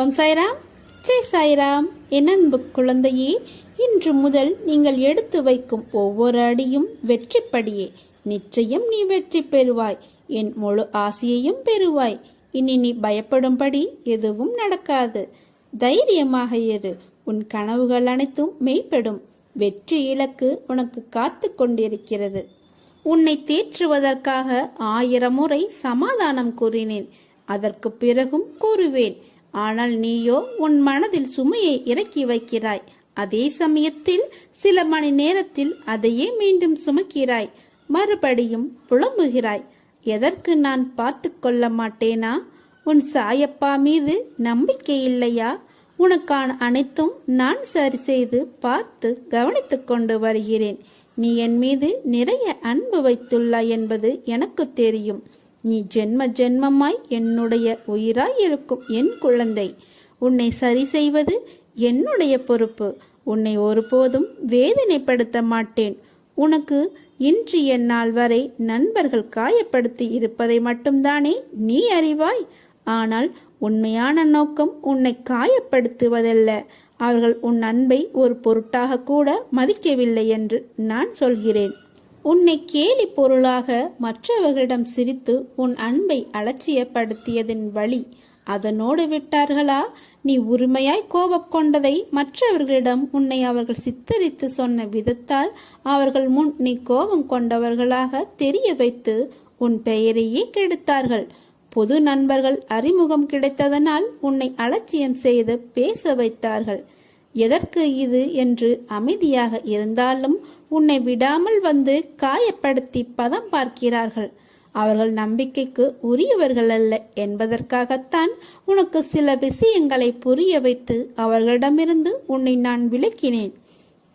ஓம் சாய்ராம். ஜெய் சாய்ராம். என் அன்பு குழந்தையே இன்று முதல் நீங்கள் எடுத்து வைக்கும் ஒவ்வொரு அடியும் வெற்றிப்படியே. நிச்சயம் நீ வெற்றி பெறுவாய். என் முழு ஆசையையும் பெறுவாய். இனி நீ பயப்படும்படி எதுவும் நடக்காது. தைரியமாக இரு உன் கனவுகள் அனைத்தும் மெய்ப்படும். வெற்றி இலக்கு உனக்கு காத்து கொண்டிருக்கிறது. உன்னை தேற்றுவதற்காக ஆயிரம் முறை சமாதானம் கூறினேன். அதற்கு பிறகும் கூறுவேன். ஆனால் நீயோ உன் மனதில் சுமையை இறக்கி வைக்கிறாய். அதே சமயத்தில் சில மணி நேரத்தில் அதையே மீண்டும் சுமக்கிறாய். மறுபடியும் புலம்புகிறாய். எதற்கு நான் பார்த்து கொள்ள மாட்டேனா? உன் சாயப்பா மீது நம்பிக்கை இல்லையா? உனக்கான அனைத்தும் நான் சரி செய்து பார்த்து கவனித்துக் கொண்டு வருகிறேன். நீ என் மீது நிறைய அன்பு வைத்துள்ளாய் என்பது எனக்கு தெரியும். நீ ஜென்ம ஜென்மமாய் என்னுடைய உயிராய் இருக்கும் என் குழந்தை. உன்னை சரி செய்வது என்னுடைய பொறுப்பு. உன்னை ஒருபோதும் வேதனைப்படுத்த மாட்டேன். உனக்கு இன்று எந்நாள் வரை நண்பர்கள் காயப்படுத்தி இருப்பதை மட்டும்தானே நீ அறிவாய். ஆனால் உண்மையான நோக்கம் உன்னை காயப்படுத்துவதல்ல. அவர்கள் உன் அன்பை ஒரு பொருட்டாக கூட மதிக்கவில்லை என்று நான் சொல்கிறேன். உன்னை கேலி பொருளாக மற்றவர்களிடம் சிரித்து உன் அன்பை அலட்சியப்படுத்தியதின் வழி அதனோடு விட்டார்களா? நீ உரிமையாய் கோபம் கொண்டதை மற்றவர்களிடம் உன்னை அவர்கள் சித்தரித்து சொன்ன விதத்தால் அவர்கள் முன் நீ கோபம் கொண்டவர்களாக தெரிய வைத்து உன் பெயரையே கெடுத்தார்கள். பொது நண்பர்கள் அறிமுகம் கிடைத்ததனால் உன்னை அலட்சியம் செய்து பேச வைத்தார்கள். எதற்கு இது என்று அமைதியாக இருந்தாலும் உன்னை விடாமல் வந்து காயப்படுத்தி பதம் பார்க்கிறார்கள். அவர்கள் நம்பிக்கைக்கு உரியவர்கள் அல்ல என்பதற்காகத்தான் உனக்கு சில விஷயங்களை புரிய வைத்து அவர்களிடமிருந்து உன்னை நான் விளக்கினேன்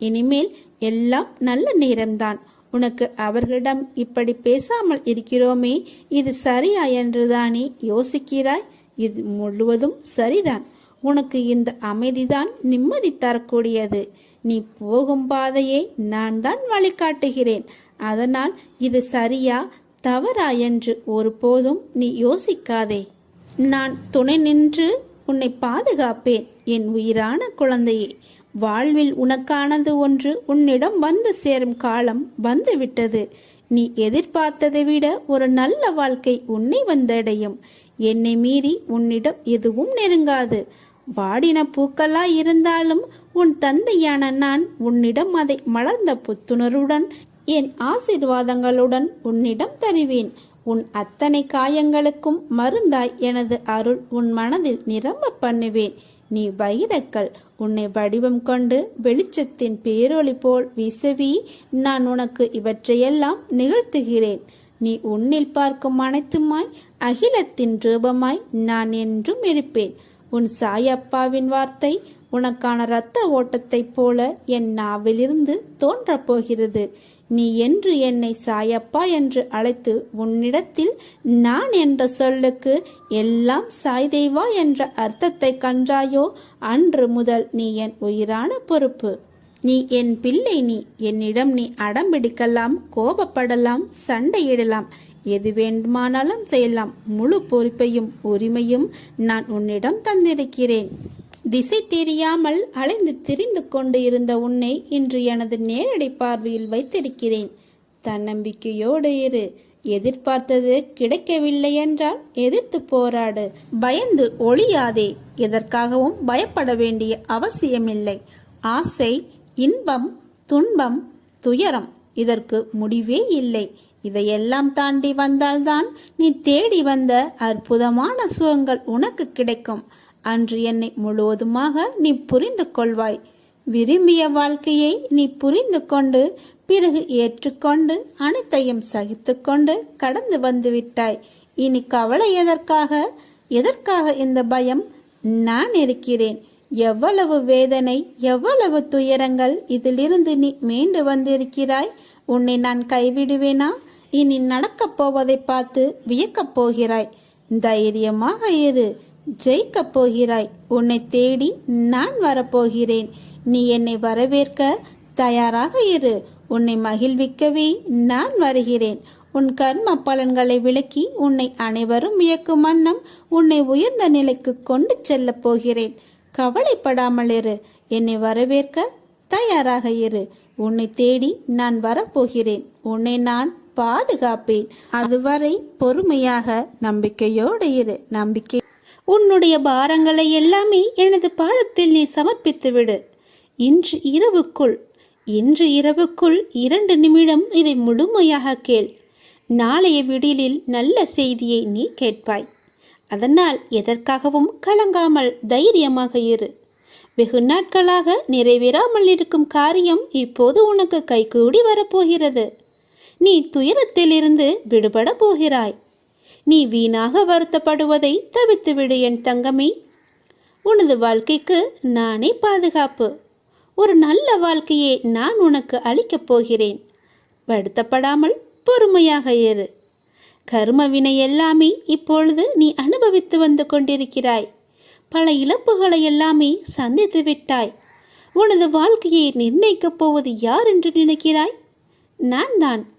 இனிமேல் எல்லாம் நல்ல நேரம்தான். உனக்கு அவர்களிடம் இப்படி பேசாமல் இருக்கிறோமே இது சரியா என்றுதானே யோசிக்கிறாய்? இது முழுவதும் சரிதான். உனக்கு இந்த அமைதிதான் நிம்மதி தரக்கூடியது. நீ போகும் பாதையை நான் தான் வழிகாட்டுகிறேன். அதனால் இது சரியா தவறா என்று ஒருபோதும் நீ யோசிக்காதே. நான் துணை நின்று உன்னை பாதுகாப்பேன் என் உயிரான குழந்தையே. வாழ்வில் உனக்கானது ஒன்று உன்னிடம் வந்து சேரும் காலம் வந்துவிட்டது. நீ எதிர்பார்த்ததை விட ஒரு நல்ல வாழ்க்கை உன்னை வந்தடையும். என்னை மீறி உன்னிடம் எதுவும் நெருங்காது. வாடின பூக்களா இருந்தாலும் உன் தந்தையான நான் உன்னிடம் அதை மலர்ந்த புத்துணர்வுடன் என் ஆசிர்வாதங்களுடன் உன்னிடம் தருவேன். உன் அத்தனை காயங்களுக்கும் மருந்தாய் எனது அருள் உன் மனதில் நிரம்ப பண்ணுவேன். நீ வைரக்கல் உன்னை வடிவம் கொண்டு வெளிச்சத்தின் பேரொளி போல் வீசவி நான் உனக்கு இவற்றையெல்லாம் நிகழ்த்துகிறேன். நீ உன்னில் பார்க்கும் அனைத்துமாய் அகிலத்தின் ரூபமாய் நான் என்றும் இருப்பேன். உன் சாயப்பாவின் வார்த்தை உனக்கான இரத்த ஓட்டத்தைப் போல என் நாவிலிருந்து தோன்றப் போகிறது. நீ என்று என்னை சாயப்பா என்று அழைத்து உன்னிடத்தில் நான் என்ற சொல்லுக்கு எல்லாம் சாய்தேவா என்ற அர்த்தத்தை கன்றாயோ அன்று முதல் நீ என் உயிரான பொறுப்பு. நீ என் பிள்ளை நீ. என்னிடம் நீ அடம்பிடிக்கலாம் கோபப்படலாம் சண்டையிடலாம். எது வேண்டுமானாலும் செய்யலாம். முழு பொறுப்பையும் உரிமையும் நான் உன்னிடம் தந்திருக்கிறேன். திசை தெரியாமல் அலைந்து திரிந்து கொண்டு இருந்த உன்னை இன்று எனது நேரடி பார்வையில் வைத்திருக்கிறேன். தன்னம்பிக்கையோடு இரு. எதிர்பார்த்தது கிடைக்கவில்லை என்றால் எதிர்த்து போராடு. பயந்து ஒளியாதே எதற்காகவும் பயப்பட வேண்டிய அவசியமில்லை. ஆசை இன்பம் துன்பம் துயரம் இதற்கு முடிவே இல்லை. இதையெல்லாம் தாண்டி வந்தால்தான் நீ தேடி வந்த அற்புதமான சுகங்கள் உனக்கு கிடைக்கும். அன்று என்னை முழுவதுமாக நீ புரிந்து கொள்வாய். விரும்பிய வாழ்க்கையை நீ புரிந்து கொண்டு பிறகு ஏற்றுக்கொண்டு அனைத்தையும் சகித்துக்கொண்டு கடந்து வந்துவிட்டாய். இனி கவலை எதற்காக? எதற்காக இந்த பயம்? நான் இருக்கிறேன். எவ்வளவு வேதனை எவ்வளவு துயரங்கள் இதிலிருந்து நீ மீண்டு வந்திருக்கிறாய்? உன்னை நான் கைவிடுவேனா? இனி நடக்கப் போவதை பார்த்து வியக்கப் போகிறாய். தைரியமாக இரு. ஜெயிக்கப் போகிறாய். உன்னை தேடி நான் வரப்போகிறேன். நீ என்னை வரவேற்க தயாராக இரு. உன்னை மகிழ்விக்கவே நான் வருகிறேன். உன் கர்ம பலன்களை விளக்கி உன்னை அனைவரும் வியக்கும் வண்ணம் உன்னை உயர்ந்த நிலைக்கு கொண்டு செல்லப் போகிறேன். கவலைப்படாமல் இரு. என்னை வரவேற்க தயாராக இரு. உன்னை தேடி நான் வரப்போகிறேன். உன்னை நான் பாதுகாப்பேன். அதுவரை பொறுமையாக நம்பிக்கையோடு இரு. நம்பிக்கை. உன்னுடைய பாரங்களை எல்லாமே எனது பாதத்தில் நீ சமர்ப்பித்து விடு இன்று இரவுக்குள் இன்று இரவுக்குள் இரண்டு நிமிடம் இதை முழுமையாக கேள். நாளைய விடிலில் நல்ல செய்தியை நீ கேட்பாய். அதனால் எதற்காகவும் கலங்காமல் தைரியமாக இரு. வெகு நாட்களாக நிறைவேறாமல் இருக்கும் காரியம் இப்போது உனக்கு கைகூடி வரப்போகிறது. நீ துயரத்திலிருந்து விடுபட போகிறாய். நீ வீணாக வருத்தப்படுவதை தவிர்த்துவிடு என் தங்கமே. உனது வாழ்க்கைக்கு நானே பாதுகாப்பு. ஒரு நல்ல வாழ்க்கையை நான் உனக்கு அளிக்கப் போகிறேன். வருத்தப்படாமல் பொறுமையாக இரு. கருமவினை எல்லாமே இப்பொழுது நீ அனுபவித்து வந்து கொண்டிருக்கிறாய். பல இழப்புகளை எல்லாமே சந்தித்து விட்டாய். உனது வாழ்க்கையை நிர்ணயிக்கப் போவது யார் என்று நினைக்கிறாய்? நான் தான்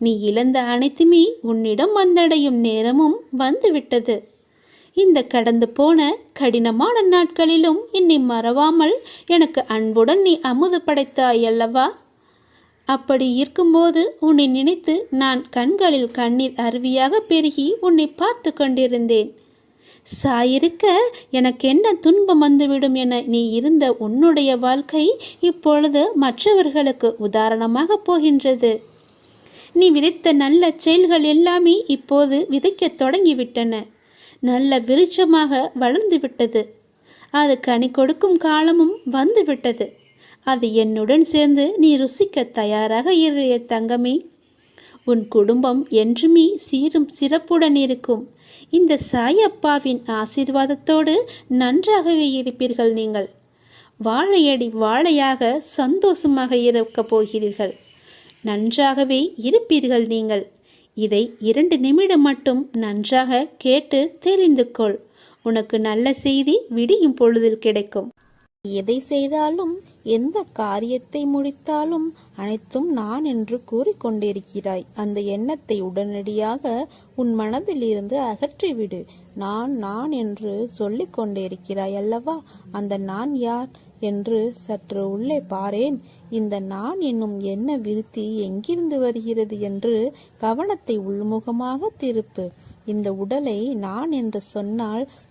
நீ இழந்த அனைத்துமே உன்னிடம் வந்தடையும் நேரமும் வந்துவிட்டது. இந்த கடந்து போன கடினமான நாட்களிலும் என்னை மறவாமல் எனக்கு அன்புடன் நீ அமுது படைத்தாய் அல்லவா? அப்படி இருக்கும்போது உன்னை நினைத்து நான் கண்களில் கண்ணீர் அருவியாக பெருகி உன்னை பார்த்து கொண்டிருந்தேன். சாயிருக்க எனக்கு என்ன துன்பம் வந்துவிடும் என நீ இருந்த உன்னுடைய வாழ்க்கை இப்பொழுது மற்றவர்களுக்கு உதாரணமாக போகின்றது. நீ விதைத்த நல்ல செயல்கள் எல்லாமே இப்போது விதைக்கத் தொடங்கிவிட்டன. நல்ல விருட்சமாக வளர்ந்து விட்டது. அது கனி கொடுக்கும் காலமும் வந்துவிட்டது அது என்னுடன் சேர்ந்து நீ ருசிக்க தயாராக இருக்கிற தங்கமே. உன் குடும்பம் என்றுமே சீரும் சிறப்புடன் இருக்கும். இந்த சாயப்பாவின் ஆசீர்வாதத்தோடு நன்றாகவே இருப்பீர்கள் நீங்கள். வாழையடி வாழையாக சந்தோஷமாக இருக்கப் போகிறீர்கள். நன்றாகவே இருப்பீர்கள் நீங்கள். இதை இரண்டு நிமிடம் மட்டும் நன்றாக கேட்டு தெரிந்து கொள். உனக்கு நல்ல செய்தி விடியும் பொழுதில் கிடைக்கும். எதை செய்தாலும் எந்த காரியத்தை முடித்தாலும் அனைத்தும் நான் என்று கூறிக்கொண்டிருக்கிறாய் அந்த எண்ணத்தை உடனடியாக உன் மனதில் இருந்து அகற்றிவிடு. நான் நான் என்று சொல்லிக் கொண்டிருக்கிறாய் அல்லவா? அந்த நான் யார் என்று சற்று உள்ளே பாரேன். இந்த நான் என்னும் என்ன விருத்தி எங்கிருந்து வருகிறது என்று கவனத்தை உள்முகமாக திருப்பு. இந்த உடலை நான் என்று சொன்னால்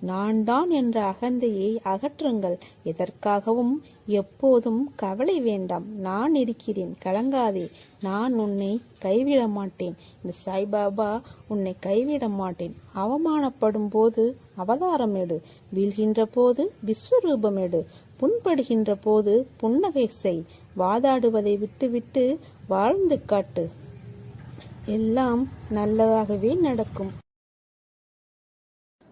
நான் தான் என்ற அகந்தையை அகற்றுங்கள். எதற்காகவும் எப்போதும் கவலை வேண்டாம். நான் இருக்கிறேன். கலங்காதே. நான் உன்னை கைவிட மாட்டேன். இந்த சாய்பாபா உன்னை கைவிட மாட்டேன். அவமானப்படும் போது அவதாரம் எடு. வீழ்கின்ற போது விஸ்வரூபம் எடு. புண்படுகின்ற போது புன்னகை செய். வாதாடுவதை விட்டுவிட்டு வாழ்ந்து காட்டு. எல்லாம் நல்லதாகவே நடக்கும்.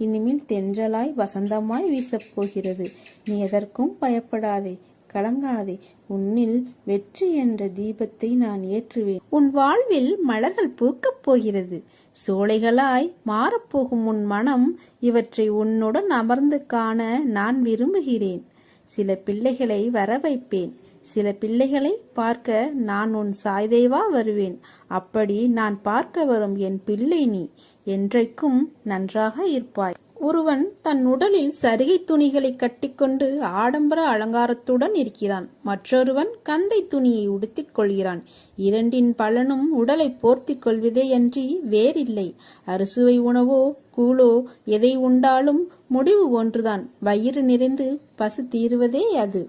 இனிமேல் தென்றலாய் வசந்தமாய் வீசப்போகிறது. நீ எதற்கும் பயப்படாதே கலங்காதே. உன்னில் வெற்றி என்ற தீபத்தை நான் ஏற்றுவேன். உன் வாழ்வில் மலர்கள் பூக்கப் போகிறது. சோலைகளாய் மாறப்போகும் உன் மனம் இவற்றை உன்னுடன் அமர்ந்து காண நான் விரும்புகிறேன். சில பிள்ளைகளை வர வைப்பேன். சில பிள்ளைகளை பார்க்க நான் உன் சாய்தேவா வருவேன். அப்படி நான் பார்க்க வரும் என் பிள்ளை நீ. என்றைக்கும் நன்றாக இருப்பாய். ஒருவன் தன் உடலில் சரிகை துணிகளை கட்டிக்கொண்டு ஆடம்பர அலங்காரத்துடன் இருக்கிறான். மற்றொருவன் கந்தை துணியை உடுத்திக் கொள்கிறான். இரண்டின் பலனும் உடலை போர்த்திக் கொள்வதேயன்றி வேறில்லை. அறுசுவை உணவோ கூழோ எதை உண்டாலும் முடிவு ஒன்றுதான். வயிறு நிறைந்து பசு தீருவதே அது.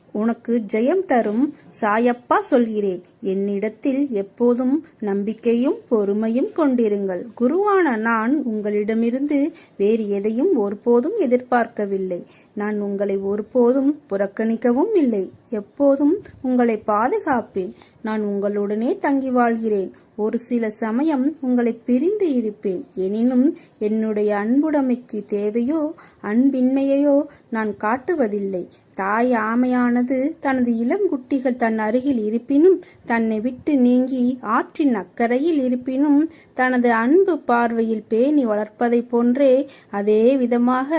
உனக்கு ஜெயம் தரும் சாயப்பா சொல்கிறேன். என்னிடத்தில் எப்போதும் நம்பிக்கையும் பொறுமையும் கொண்டிருங்கள். குருவான நான் உங்களிடமிருந்து வேறு எதையும் ஒருபோதும் எதிர்பார்க்கவில்லை. நான் உங்களை ஒருபோதும் புறக்கணிக்கவும் இல்லை. எப்போதும் உங்களை பாதுகாப்பேன். நான் உங்களுடனே தங்கி வாழ்கிறேன். ஒரு சில சமயம் உங்களை பிரிந்து இருப்பேன். எனினும் என்னுடைய அன்புடைமைக்கு தேவையோ அன்பின்மையையோ நான் காட்டுவதில்லை. தாய் ஆமையானது தனது இளங்குட்டிகள் தன் அருகில் இருப்பினும் தன்னை விட்டு நீங்கி ஆற்றின் அக்கறையில் இருப்பினும் தனது அன்பு பார்வையில் பேணி வளர்ப்பதைப் போன்றே அதே விதமாக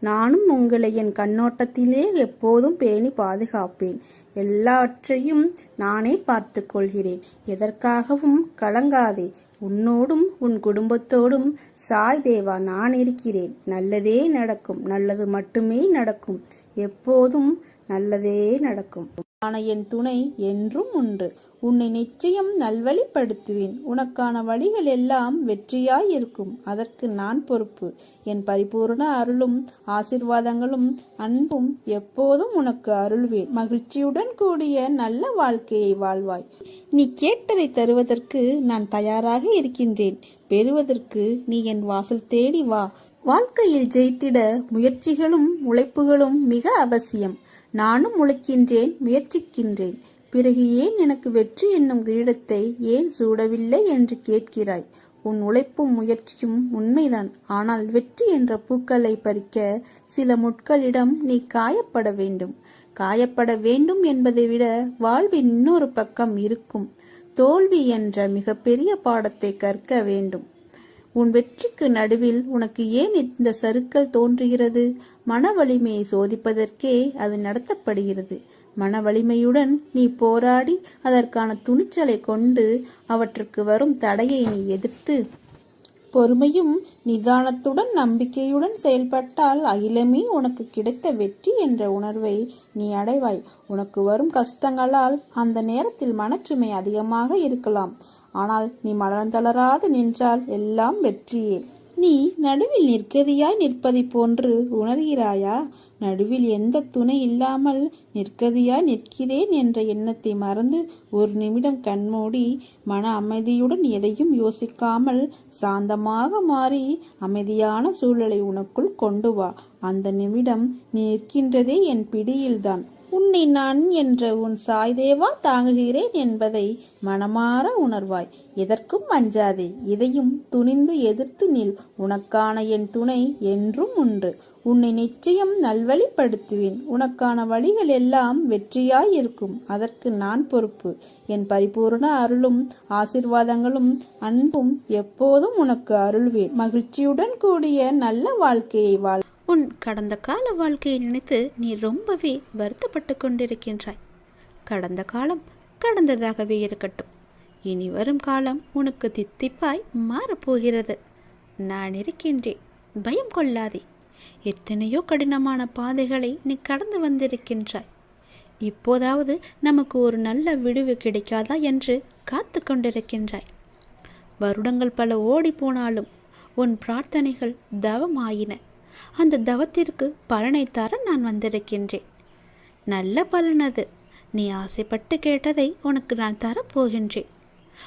நானும் உங்களை என் கண்ணோட்டத்திலே எப்போதும் பேணி பாதுகாப்பேன். எல்லாவற்றையும் நானே பார்த்து கொள்கிறேன். எதற்காகவும் கலங்காதே. உன்னோடும் உன் குடும்பத்தோடும் சாய் தேவா நான் இருக்கிறேன். நல்லதே நடக்கும். நல்லது மட்டுமே நடக்கும். எப்போதும் நல்லதே நடக்கும். ஆன என் துணை என்றும் உண்டு. உன்னை நிச்சயம் நல்வழிப்படுத்துவேன். உனக்கான வழிகள் எல்லாம் வெற்றியாய் இருக்கும் அதற்கு நான் பொறுப்பு. என் பரிபூர்ண அருளும் ஆசிர்வாதங்களும் அன்பும் எப்போதும் உனக்கு அருள்வேன் மகிழ்ச்சியுடன் கூடிய நல்ல வாழ்க்கையை வாழ்வாய். நீ கேட்டதை தருவதற்கு நான் தயாராக இருக்கின்றேன். பெறுவதற்கு நீ என் வாசல் தேடி வா. வாழ்க்கையில் ஜெயித்திட முயற்சிகளும் உழைப்புகளும் மிக அவசியம். நானும் உழைக்கின்றேன் முயற்சிக்கின்றேன். பிறகு ஏன் எனக்கு வெற்றி என்னும் கிரீடத்தை ஏன் சூடவில்லை என்று கேட்கிறாய். உன் உழைப்பும் முயற்சியும் உண்மைதான். ஆனால் வெற்றி என்ற பூக்களை பறிக்க சில முட்களிடம் நீ காயப்பட வேண்டும். காயப்பட வேண்டும் என்பதை விட வாழ்வின் இன்னொரு பக்கம் இருக்கும். தோல்வி என்ற மிகப்பெரிய பாடத்தை கற்க வேண்டும். உன் வெற்றிக்கு நடுவில் உனக்கு ஏன் இந்த சருக்கள் தோன்றுகிறது? மன வலிமையை சோதிப்பதற்கே அது நடத்தப்படுகிறது. மன வலிமையுடன் நீ போராடி அதற்கான துணிச்சலை கொண்டு அவற்றுக்கு வரும் தடையை நீ எதிர்த்து பொறுமையும் நிதானத்துடன் நம்பிக்கையுடன் செயல்பட்டால் அகிலமே உனக்கு கிடைத்த வெற்றி என்ற உணர்வை நீ அடைவாய். உனக்கு வரும் கஷ்டங்களால் அந்த நேரத்தில் மனச்சுமை அதிகமாக இருக்கலாம். ஆனால் நீ மலர்ந்தளராது நின்றால் எல்லாம் வெற்றியே. நீ நடுவில் நிற்கதியாய் நிற்பதை போன்று உணர்கிறாயா? நடுவில் எந்த துணை இல்லாமல் நிற்கதியாய் நிற்கிறேன் என்ற எண்ணத்தை மறந்து ஒரு நிமிடம் கண்மூடி மன அமைதியுடன் எதையும் யோசிக்காமல் சாந்தமாக மாறி அமைதியான சூழலை உனக்குள் கொண்டு வா. அந்த நிமிடம் நீ நிற்கின்றதே என் பிடியில்தான். உன்னை நான் என்ற உன் சாய்தேவா தாங்குகிறேன் என்பதை மனமாற உணர்வாய். எதற்கும் அஞ்சாதே இதையும் துணிந்து எதிர்த்து நில். உனக்கான என் துணை என்றும் உண்டு. உன்னை நிச்சயம் நல்வழிப்படுத்துவேன். உனக்கான வழிகள் எல்லாம் வெற்றியாய் இருக்கும். அதற்கு நான் பொறுப்பு. என் பரிபூர்ண அருளும் ஆசிர்வாதங்களும் அன்பும் எப்போதும் உனக்கு அருள்வேன். மகிழ்ச்சியுடன் கூடிய நல்ல வாழ்க்கையை வாழ் உன் கடந்த கால வாழ்க்கையை நினைத்து நீ ரொம்பவே வருத்தப்பட்டு கொண்டிருக்கின்றாய். கடந்த காலம் கடந்ததாகவே இருக்கட்டும். இனி வரும் காலம் உனக்கு தித்திப்பாய் மாறப்போகிறது. நான் இருக்கின்றேன். பயம் கொள்ளாதே. எத்தனையோ கடினமான பாதைகளை நீ கடந்து வந்திருக்கின்றாய். இப்போதாவது நமக்கு ஒரு நல்ல விடுவு கிடைக்காதா என்று காத்து கொண்டிருக்கின்றாய். வருடங்கள் பல ஓடி போனாலும் உன் பிரார்த்தனைகள் தவமாயின. அந்த தவத்திற்கு பலனை தர நான் வந்திருக்கின்றேன். நல்ல பலன் அது. நீ ஆசைப்பட்டு கேட்டதை உனக்கு நான் தரப்போகின்றேன்.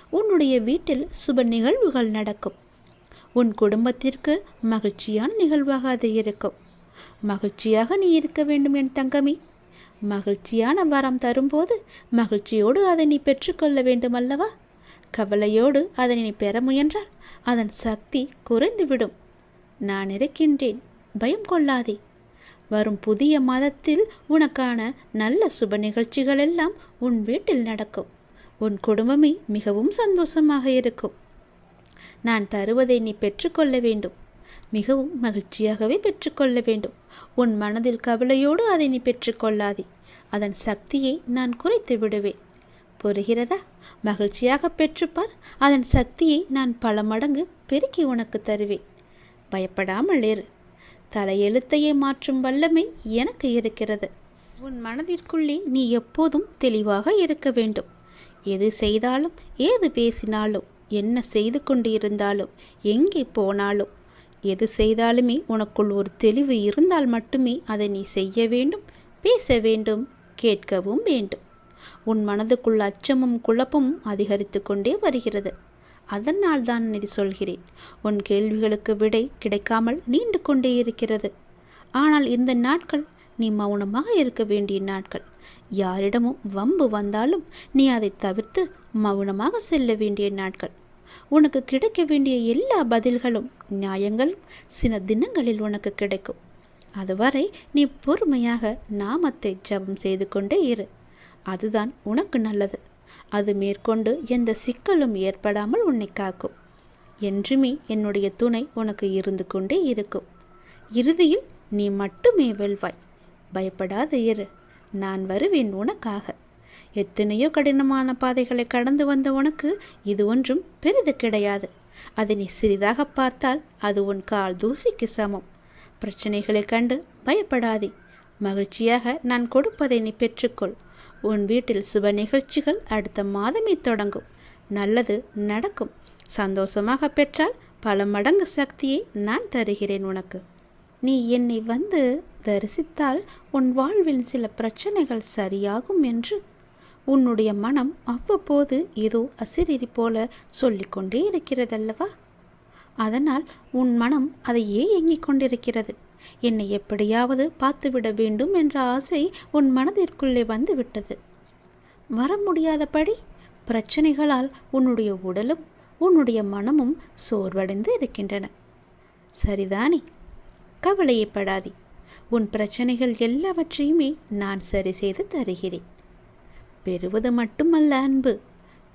உன்னுடைய வீட்டில் சுப நிகழ்வுகள் நடக்கும். உன் குடும்பத்திற்கு மகிழ்ச்சியான நிகழ்வாக அது இருக்கும். மகிழ்ச்சியாக நீ இருக்க வேண்டும் என் தங்கமி. மகிழ்ச்சியான வரம் தரும்போது மகிழ்ச்சியோடு அதை நீ பெற்றுக்கொள்ள வேண்டும் அல்லவா கவலையோடு அதனை நீ பெற முயன்றால் அதன் சக்தி குறைந்துவிடும். நான் இருக்கின்றேன். பயம் கொள்ளாதே. வரும் புதிய மாதத்தில் உனக்கான நல்ல சுப நிகழ்ச்சிகள் எல்லாம் உன் வீட்டில் நடக்கும். உன் குடும்பமே மிகவும் சந்தோஷமாக இருக்கும். நான் தருவதை நீ பெற்றுக்கொள்ள வேண்டும். மிகவும் மகிழ்ச்சியாகவே பெற்றுக்கொள்ள வேண்டும். உன் மனதில் கவலையோடு அதை நீ பெற்றுக்கொள்ளாதே. அதன் சக்தியை நான் குறைத்து விடுவேன். புரிகிறதா? மகிழ்ச்சியாக பெற்றுப்பார். அதன் சக்தியை நான் பல மடங்கு பெருக்கி உனக்கு தருவேன். பயப்படாமல் இரு. தலையெழுத்தையே மாற்றும் வல்லமை எனக்கு இருக்கிறது. உன் மனதிற்குள்ளே நீ எப்போதும் தெளிவாக இருக்க வேண்டும். எது செய்தாலும் ஏது பேசினாலும் என்ன செய்து கொண்டு இருந்தாலும் எங்கே போனாலும் எது செய்தாலுமே உனக்குள் ஒரு தெளிவு இருந்தால் மட்டுமே அதை நீ செய்ய வேண்டும் பேச வேண்டும் கேட்கவும் வேண்டும். உன் மனதுக்குள் அச்சமும் குழப்பமும் அதிகரித்து கொண்டே வருகிறது. அதனால் தான் இது சொல்கிறேன். உன் கேள்விகளுக்கு விடை கிடைக்காமல் நீண்டு கொண்டே இருக்கிறது. ஆனால் இந்த நாட்கள் நீ மௌனமாக இருக்க வேண்டிய நாட்கள். யாரிடமும் வம்பு வந்தாலும் நீ அதை தவிர்த்து மௌனமாக செல்ல வேண்டிய நாட்கள். உனக்கு கிடைக்க வேண்டிய எல்லா பதில்களும் நியாயங்களும் சில தினங்களில் உனக்கு கிடைக்கும். அதுவரை நீ பொறுமையாக நாமத்தை ஜபம் செய்து கொண்டே இரு. அதுதான் உனக்கு நல்லது. அது மேற்கொண்டு எந்த சிக்கலும் ஏற்படாமல் உன்னை காக்கும். என்றுமே என்னுடைய துணை உனக்கு இருந்து கொண்டே இருக்கும். இறுதியில் நீ மட்டுமே வெல்வாய். பயப்படாத இரு. நான் வருவேன் உனக்காக. எத்தனையோ கடினமான பாதைகளை கடந்து வந்த உனக்கு இது ஒன்றும் பெரிது கிடையாது. அதை நீ சிறிதாக பார்த்தால் அது உன் கால் தூசிக்கு சமம். பிரச்சனைகளை கண்டு பயப்படாதே. மகிழ்ச்சியாக நான் கொடுப்பதை நீ பெற்றுக்கொள். உன் வீட்டில் சுப நிகழ்ச்சிகள் அடுத்த மாதமே தொடங்கும். நல்லது நடக்கும். சந்தோஷமாக பெற்றால் பல மடங்கு சக்தியை நான் தருகிறேன் உனக்கு. நீ என்னை வந்து தரிசித்தால் உன் வாழ்வில் சில பிரச்சனைகள் சரியாகும் என்று. உன்னுடைய மனம் அவ்வப்போது ஏதோ அசிரிரி போல சொல்லிக்கொண்டே இருக்கிறதல்லவா? அதனால் உன் மனம் அதையே ஏங்கிக் கொண்டிருக்கிறது? என்னை எப்படியாவது பார்த்துவிட வேண்டும் என்ற ஆசை உன் மனதிற்குள்ளே வந்துவிட்டது. வர முடியாதபடி பிரச்சனைகளால் உன்னுடைய உடலும் உன்னுடைய மனமும் சோர்வடைந்து இருக்கின்றன. சரிதானே? கவலையப்படாதே. உன் பிரச்சனைகள் எல்லாவற்றையுமே நான் சரி செய்து தருகிறேன். பெறுவது மட்டுமல்ல அன்பு.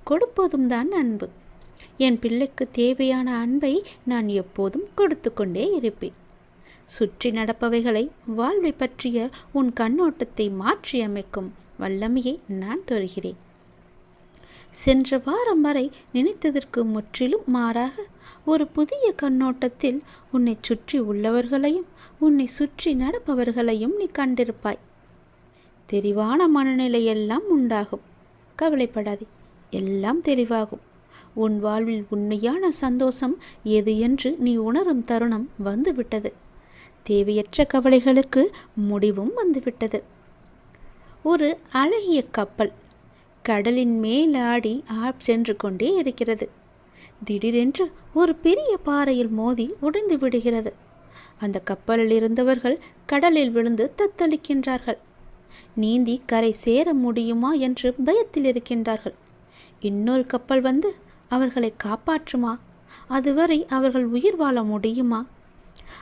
கொடுப்பதும் தான் அன்பு. என் பிள்ளைக்கு தேவையான அன்பை நான் எப்போதும் கொடுத்து கொண்டே இருப்பேன். சுற்றி நடப்பவைகளை வாழ்வை பற்றிய உன் கண்ணோட்டத்தை மாற்றியமைக்கும் வல்லமையை நான் தருகிறேன். சென்ற வாரம் வரை நினைத்ததற்கு முற்றிலும் மாறாக ஒரு புதிய கண்ணோட்டத்தில் உன்னை சுற்றி உள்ளவர்களையும் உன்னை சுற்றி நடப்பவர்களையும் நீ கண்டிருப்பாய். தெளிவான மனநிலை எல்லாம் உண்டாகும். கவலைப்படாதே எல்லாம் தெளிவாகும். உன் வாழ்வில் உண்மையான சந்தோஷம் எது என்று நீ உணரும் தருணம் வந்துவிட்டது. தேவையற்ற கவலைகளுக்கு முடிவும் வந்துவிட்டது. ஒரு அழகிய கப்பல் கடலின் மேலாடி ஆப் சென்று கொண்டே இருக்கிறது. திடீரென்று ஒரு பெரிய பாறையில் மோதி உடைந்து விடுகிறது. அந்த கப்பலில் இருந்தவர்கள் கடலில் விழுந்து தத்தளிக்கின்றார்கள். நீந்தி கரை சேர முடியுமா என்று பயத்தில் இருக்கின்றார்கள். இன்னொரு கப்பல் வந்து அவர்களை காப்பாற்றுமா? அதுவரை அவர்கள் உயிர் வாழ முடியுமா?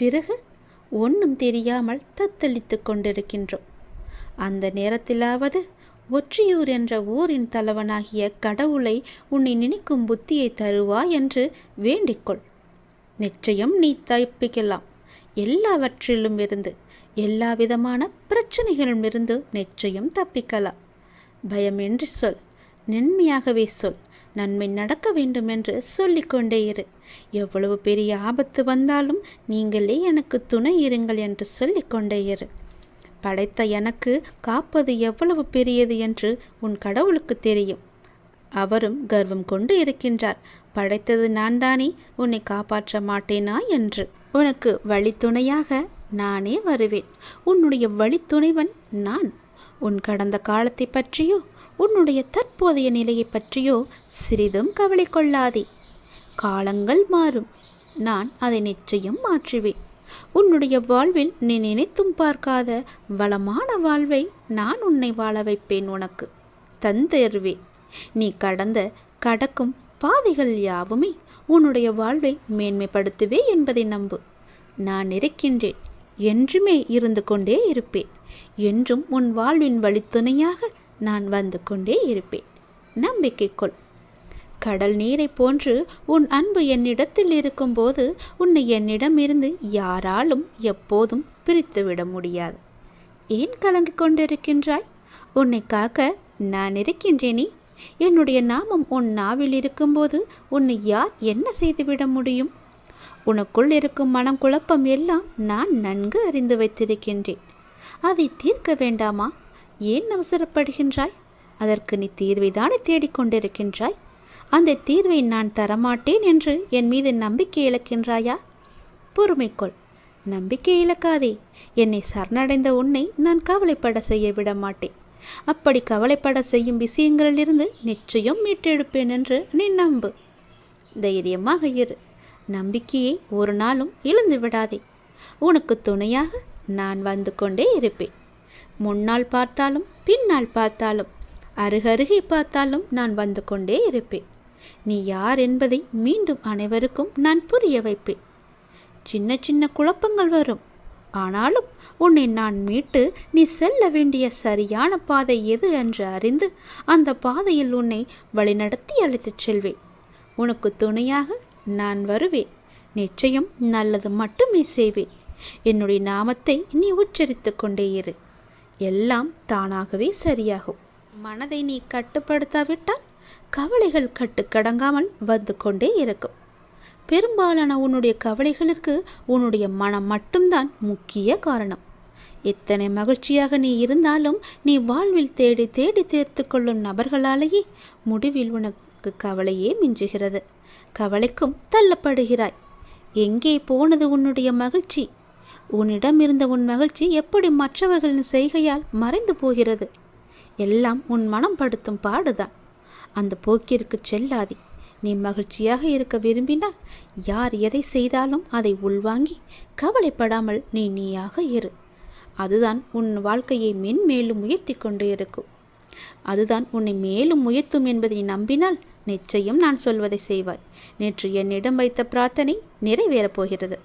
பிறகு ஒன்றும் தெரியாமல் தத்தளித்து கொண்டிருக்கின்றோம். அந்த நேரத்திலாவது ஒற்றியூர் என்ற ஊரின் தலைவனாகிய கடவுளை உன்னை நினைக்கும் புத்தியை தருவா என்று வேண்டிக்கொள். நிச்சயம் நீ தப்பிக்கலாம். எல்லாவற்றிலும் இருந்து எல்லா விதமான பிரச்சனைகளிலும் இருந்து நிச்சயம் தப்பிக்கலாம். பயமின்றி சொல் நன்மையாகவே சொல். நன்மை நடக்க வேண்டும் என்று சொல்லிக்கொண்டே இரு. எவ்வளவு பெரிய ஆபத்து வந்தாலும் நீங்களே எனக்கு துணை இருங்கள் என்று சொல்லிக்கொண்டே இரு. படைத்த எனக்கு காப்பது எவ்வளவு பெரியது என்று உன் கடவுளுக்கு தெரியும். அவரும் கர்வம் கொண்டு இருக்கின்றார். படைத்தது நான் தானே உன்னை காப்பாற்ற மாட்டேனா என்று. உனக்கு வழித்துணையாக நானே வருவேன். உன்னுடைய வழித்துணைவன் நான். உன் கடந்த காலத்தை பற்றியோ உன்னுடைய தற்போதைய நிலையை பற்றியோ சிறிதும் கவலை கொள்ளாதே காலங்கள் மாறும். நான் அதை நிச்சயம் மாற்றுவேன். உன்னுடைய வாழ்வில் நீ நினைத்தும் பார்க்காத வளமான வாழ்வை நான் உன்னை வாழ வைப்பேன் உனக்கு. தந்தருவேன் நீ கடந்த கடக்கும் பாதைகள் யாவுமே உன்னுடைய வாழ்வை மேன்மைப்படுத்துவே என்பதை நம்பு. நான் இருக்கின்றேன். என்றுமே இருந்து கொண்டே இருப்பேன். என்றும் உன் வாழ்வின் வழித்துணையாக நான் வந்து கொண்டே இருப்பேன். நம்பிக்கை கொள் கடல் நீரை போன்று உன் அன்பு என்னிடத்தில் இருக்கும்போது உன்னை என்னிடமிருந்து யாராலும் எப்போதும் பிரித்துவிட முடியாது. ஏன் கலங்கிக் கொண்டிருக்கின்றாய்? உன்னை காக்க நான் இருக்கின்றேனே. என்னுடைய நாமம் உன் நாவில் இருக்கும்போது உன்னை யார் என்ன செய்துவிட முடியும்? உனக்குள் இருக்கும் மனம் குழப்பம் எல்லாம் நான் நன்கு அறிந்து வைத்திருக்கின்றேன். அதை தீர்க்க வேண்டாமா? ஏன் அவசரப்படுகின்றாய்? அதற்கு நீ தீர்வைதானே தேடிக்கொண்டிருக்கின்றாய் அந்த தீர்வை நான் தரமாட்டேன் என்று என் மீது நம்பிக்கை இழக்கின்றாயா? பொறுமைக்கொள் நம்பிக்கை இழக்காதே. என்னை சரணடைந்த உன்னை நான் கவலைப்பட செய்ய விட மாட்டேன். அப்படி கவலைப்பட செய்யும் விஷயங்களிலிருந்து நிச்சயம் மீட்டெடுப்பேன் என்று நீ நம்பு. தைரியமாக இரு. நம்பிக்கையை ஒரு நாளும் இழந்து விடாதே உனக்கு துணையாக நான் வந்து கொண்டே இருப்பேன். முன்னால் பார்த்தாலும் பின்னால் பார்த்தாலும் அருகருகே பார்த்தாலும் நான் வந்து கொண்டே இருப்பேன். நீ யார் என்பதை மீண்டும் அனைவருக்கும் நான் புரிய வைப்பேன். சின்ன சின்ன குழப்பங்கள் வரும். ஆனாலும் உன்னை நான் மீட்டு நீ செல்ல வேண்டிய சரியான பாதை எது என்று அறிந்து அந்த பாதையில் உன்னை வழிநடத்தி அழைத்துச் செல்வேன். உனக்கு துணையாக நான் வருவேன். நிச்சயம் நல்லது மட்டுமே செய்வேன். என்னுடைய நாமத்தை நீ உச்சரித்து கொண்டே இரு. எல்லாம் தானாகவே சரியாகும். மனதை நீ கட்டுப்படுத்தாவிட்டால் கவலைகள் கட்டுக்கடங்காமல் வந்து கொண்டே இருக்கும். பெரும்பாலான உன்னுடைய கவலைகளுக்கு உன்னுடைய மனம் மட்டும்தான் முக்கிய காரணம். எத்தனை மகிழ்ச்சியாக நீ இருந்தாலும் நீ வாழ்வில் தேடி தேடி தேர்த்து கொள்ளும் நபர்களாலேயே முடிவில் உனக்கு கவலையே மிஞ்சுகிறது. கவலைக்கும் தள்ளப்படுகிறாய். எங்கே போனது உன்னுடைய மகிழ்ச்சி? உன்னிடம் இருந்த உன் மகிழ்ச்சி எப்படி மற்றவர்களின் செய்கையால் மறைந்து போகிறது? எல்லாம் உன் மனம் படுத்தும் பாடுதான். அந்த போக்கிற்கு செல்லாதே. நீ மகிழ்ச்சியாக இருக்க விரும்பினால் யார் எதை செய்தாலும் அதை உள்வாங்கி கவலைப்படாமல் நீ நீயாக இரு. அதுதான் உன் வாழ்க்கையை மென்மேலும் உயர்த்தி கொண்டு இருக்கும். அதுதான் உன்னை மேலும் உயர்த்தும் என்பதை நம்பினால் நிச்சயம் நான் சொல்வதை செய்வாய். நேற்று என்னிடம் வைத்த பிரார்த்தனை நிறைவேறப் போகிறது.